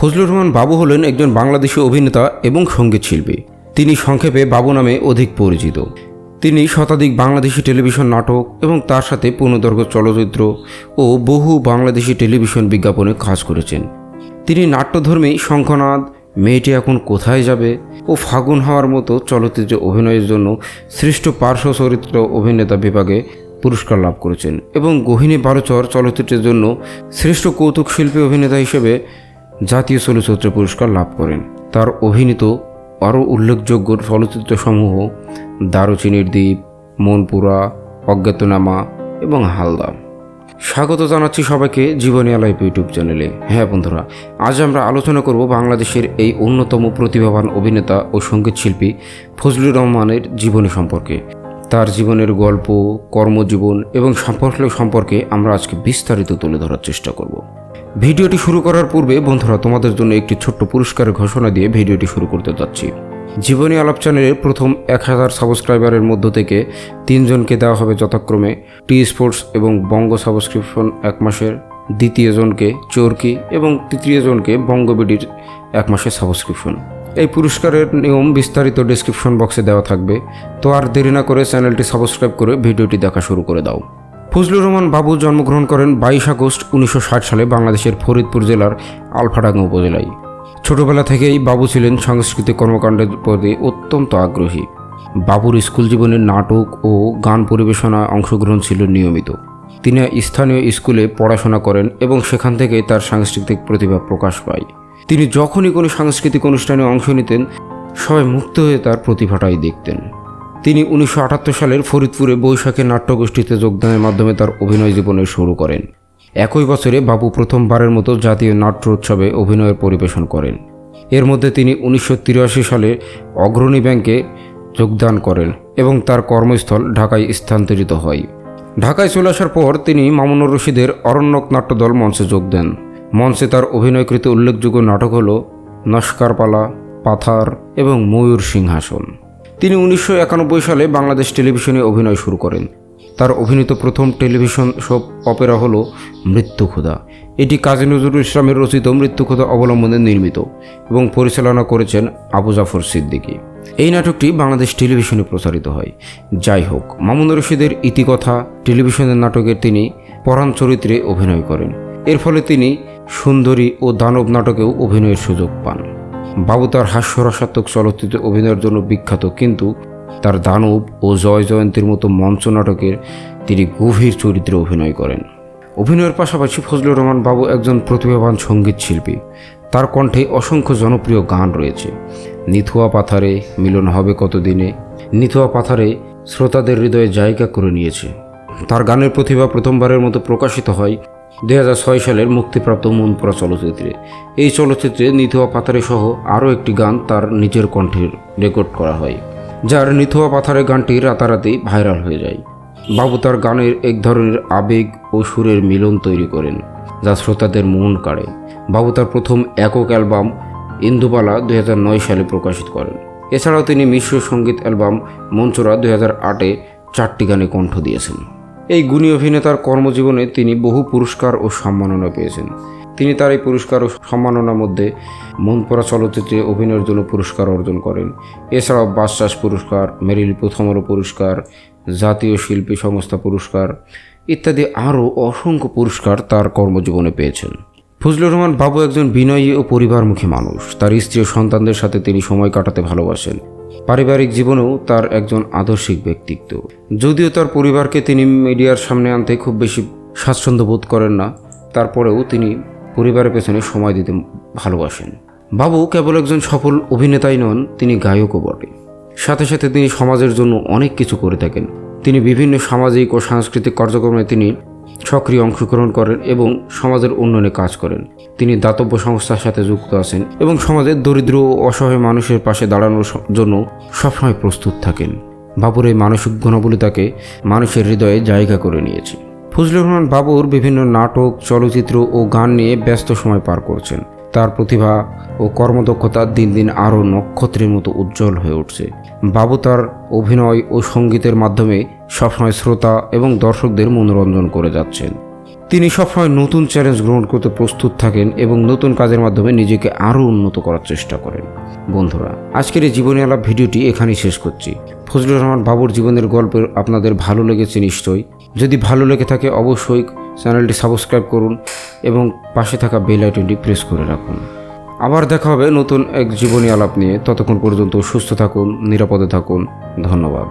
ফজলুর রহমান বাবু হলেন একজন বাংলাদেশি অভিনেতা এবং সংগীত শিল্পী তিনি সংক্ষেপে বাবু নামে অধিক পরিচিত। তিনি শতাধিক বাংলাদেশি টেলিভিশন নাটক এবং তার সাথে পূর্ণদৈর্ঘ্য চলচ্চিত্র ও বহু বাংলাদেশি টেলিভিশন বিজ্ঞাপনে কাজ করেছেন। তিনি নাট্যধর্মী শঙ্খনাদ, মেয়েটি এখন কোথায় যাবে ও ফাগুন হওয়ার মতো চলচ্চিত্রে অভিনয়ের জন্য শ্রেষ্ঠ পার্শ্ব চরিত্র অভিনেতা বিভাগে পুরস্কার লাভ করেছেন এবং গহিনী বারোচর চলচ্চিত্রের জন্য শ্রেষ্ঠ কৌতুক শিল্পী অভিনেতা হিসেবে জাতীয় চলচ্চিত্র পুরস্কার লাভ করেন। তার অভিনীত আরও উল্লেখযোগ্য চলচ্চিত্রসমূহ দারুচিনির দ্বীপ, মনপুরা, অজ্ঞাতনামা এবং হালদা। স্বাগত জানাচ্ছি সবাইকে জীবনী আলাইভ ইউটিউব চ্যানেলে। হ্যাঁ বন্ধুরা, আজ আমরা আলোচনা করব বাংলাদেশের এই অন্যতম প্রতিভাবান অভিনেতা ও সংগীত শিল্পী ফজলুর রহমানের জীবনী সম্পর্কে। তার জীবনের গল্প, কর্মজীবন এবং সম্পর্ক সম্পর্কে আমরা আজকে বিস্তারিত তুলে ধরার চেষ্টা করব। ভিডিওটি শুরু করার পূর্বে বন্ধুরা, তোমাদের জন্য একটি ছোট্ট পুরস্কারের ঘোষণা দিয়ে ভিডিওটি শুরু করতে যাচ্ছি। জীবনী আলাপ চ্যানেলের প্রথম এক হাজার সাবস্ক্রাইবারের মধ্য থেকে তিনজনকে দেওয়া হবে যথাক্রমে টি স্পোর্টস এবং বঙ্গ সাবস্ক্রিপশন এক মাসের, দ্বিতীয় জনকে চোরকি এবং তৃতীয় জনকে বঙ্গবিডির এক মাসের সাবস্ক্রিপশন। এই পুরস্কারের নিয়ম বিস্তারিত ডেসক্রিপশন বক্সে দেওয়া থাকবে। তো আর দেরি না করে চ্যানেলটি সাবস্ক্রাইব করে ভিডিওটি দেখা শুরু করে দাও। ফজলুর রহমান বাবু জন্মগ্রহণ করেন বাইশ আগস্ট উনিশশো ষাট সালে বাংলাদেশের ফরিদপুর জেলার আলফাডাঙ্গা উপজেলায়। ছোটবেলা থেকেই বাবু ছিলেন সাংস্কৃতিক কর্মকাণ্ডের প্রতি অত্যন্ত আগ্রহী। বাবুর স্কুল জীবনে নাটক ও গান পরিবেশনা অংশগ্রহণ ছিল নিয়মিত। তিনি স্থানীয় স্কুলে পড়াশোনা করেন এবং সেখান থেকেই তার সাংস্কৃতিক প্রতিভা প্রকাশ পায়। তিনি যখনই কোনো সাংস্কৃতিক অনুষ্ঠানে অংশ নিতেন, সবাই মুক্ত হয়ে তার প্রতিভাটাই দেখতেন। তিনি উনিশশো আটাত্তর সালের ফরিদপুরে বৈশাখী নাট্যগোষ্ঠীতে যোগদানের মাধ্যমে তার অভিনয় জীবনে শুরু করেন। একই বছরে বাবু প্রথমবারের মতো জাতীয় নাট্য উৎসবে অভিনয়ের পরিবেশন করেন। এর মধ্যে তিনি উনিশশো তিরাশি সালে অগ্রণী ব্যাংকে যোগদান করেন এবং তার কর্মস্থল ঢাকায় স্থানান্তরিত হয়। ঢাকায় চলে আসার পর তিনি মামুনুর রশিদের অরণ্যক নাট্যদল মঞ্চে যোগ দেন। মঞ্চে তার অভিনয়কৃত উল্লেখযোগ্য নাটক হল নস্কারপালা, পাথার এবং ময়ূর সিংহাসন। তিনি উনিশশো একানব্বই সালে বাংলাদেশ টেলিভিশনে অভিনয় শুরু করেন। তার অভিনীত প্রথম টেলিভিশন সোপ অপেরা হল মৃত্যু ক্ষুধা এটি কাজী নজরুল ইসলামের রচিত মৃত্যু ক্ষুধা অবলম্বনে নির্মিত এবং পরিচালনা করেছেন আবু জাফর সিদ্দিকী। এই নাটকটি বাংলাদেশ টেলিভিশনে প্রচারিত হয়। যাই হোক মামুন রশিদের ইতিকথা টেলিভিশনের নাটকের তিনি পরাণ চরিত্রে অভিনয় করেন। এর ফলে তিনি সুন্দরী ও দানব নাটকেও অভিনয়ের সুযোগ পান। বাবু তার হাস্যরসাত্মক চলচ্চিত্রে অভিনয়ের জন্য বিখ্যাত, কিন্তু তার দানব ও জয় জয়ন্তীর মতো মঞ্চ নাটকের তিনি গভীর চরিত্রে অভিনয় করেন। অভিনয়ের পাশাপাশি ফজলুর রহমান বাবু একজন প্রতিভাবান সংগীত শিল্পী। তার কণ্ঠে অসংখ্য জনপ্রিয় গান রয়েছে। নিথুয়া পাথারে মিলন হবে কতদিনে? নিথুয়া পাথারে শ্রোতাদের হৃদয়ে জায়গা করে নিয়েছে। তার গানের প্রতিভা প্রথমবারের মতো প্রকাশিত হয় দুই হাজার ছয় সালের মুক্তিপ্রাপ্ত মনপুরা চলচ্চিত্রে। এই চলচ্চিত্রে নিথুয়া পাথারে সহ আরও একটি গান তার নিজের কণ্ঠে রেকর্ড করা হয়, যার নিথুয়া পাথারে গানটি রাতারাতি ভাইরাল হয়ে যায়। বাবু তার গানের এক ধরনের আবেগ ও সুরের মিলন তৈরি করেন, যা শ্রোতাদের মন কাড়ে। বাবু তার প্রথম একক অ্যালবাম ইন্দুবালা দুই হাজার নয় সালে প্রকাশিত করেন। এছাড়াও তিনি মিশ্র সংগীত অ্যালবাম মঞ্চরা দুই হাজার আটে চারটি গানে কণ্ঠ দিয়েছেন। এই গুণী অভিনেতার কর্মজীবনে তিনি বহু পুরস্কার ও সম্মাননা পেয়েছেন। তিনি তার এই পুরস্কার ও সম্মাননার মধ্যে মনপরা চলচ্চিত্রে অভিনয়ের জন্য পুরস্কার অর্জন করেন। এছাড়াও বাসচাষ পুরস্কার, মেরিল প্রথম পুরস্কার, জাতীয় শিল্পী সংস্থা পুরস্কার ইত্যাদি আরও অসংখ্য পুরস্কার তার কর্মজীবনে পেয়েছেন। ফজলুর রহমান বাবু একজন বিনয়ী ও পরিবারমুখী মানুষ। তার স্ত্রী ও সন্তানদের সাথে তিনি সময় কাটাতে ভালোবাসেন। পারিবারিক জীবনেও তার একজন আদর্শিক ব্যক্তিত্ব। যদিও তার পরিবারকে তিনি মিডিয়ার সামনে আনতে খুব বেশি স্বাচ্ছন্দ্য বোধ করেন না, তারপরেও তিনি পরিবারের পেছনে সময় দিতে ভালোবাসেন। বাবু কেবল একজন সফল অভিনেতাই নন, তিনি গায়কও বটে। সাথে সাথে তিনি সমাজের জন্য অনেক কিছু করে থাকেন। তিনি বিভিন্ন সামাজিক ও সাংস্কৃতিক কার্যক্রমে তিনি সক্রিয় অংশগ্রহণ করেন এবং সমাজের উন্নয়নে কাজ করেন। তিনি দাতব্য সংস্থার সাথে যুক্ত আছেন এবং সমাজের দরিদ্র ও অসহায় মানুষের পাশে দাঁড়ানোর জন্য সবসময় প্রস্তুত থাকেন। বাবুর এই মানসিক গুণাবলী তাকে মানুষের হৃদয়ে জায়গা করে নিয়েছে। ফজলুর রহমান বাবুর বিভিন্ন নাটক, চলচ্চিত্র ও গান নিয়ে ব্যস্ত সময় পার করছেন। তার প্রতিভা ও কর্মদক্ষতা দিন দিন আরও নক্ষত্রের মতো উজ্জ্বল হয়ে উঠছে। বাবু তার অভিনয় ও সঙ্গীতের মাধ্যমে সবসময় শ্রোতা এবং দর্শকদের মনোরঞ্জন করে যাচ্ছেন। তিনি সবসময় নতুন চ্যালেঞ্জ গ্রহণ করতে প্রস্তুত থাকেন এবং নতুন কাজের মাধ্যমে নিজেকে আরও উন্নত করার চেষ্টা করেন। বন্ধুরা, আজকের এই জীবনী আলাপ ভিডিওটি এখানেই শেষ করছি। ফজলুর রহমান বাবুর জীবনের গল্পের আপনাদের ভালো লেগেছে নিশ্চয়ই। যদি ভালো লেগে থাকে, অবশ্যই চ্যানেলটি সাবস্ক্রাইব করুন এবং পাশে থাকা বেল আইকনটি প্রেস করে রাখুন। আবার দেখা হবে নতুন এক জীবনী আলাপ নিয়ে। ততক্ষণ পর্যন্ত সুস্থ থাকুন, নিরাপদে থাকুন। ধন্যবাদ।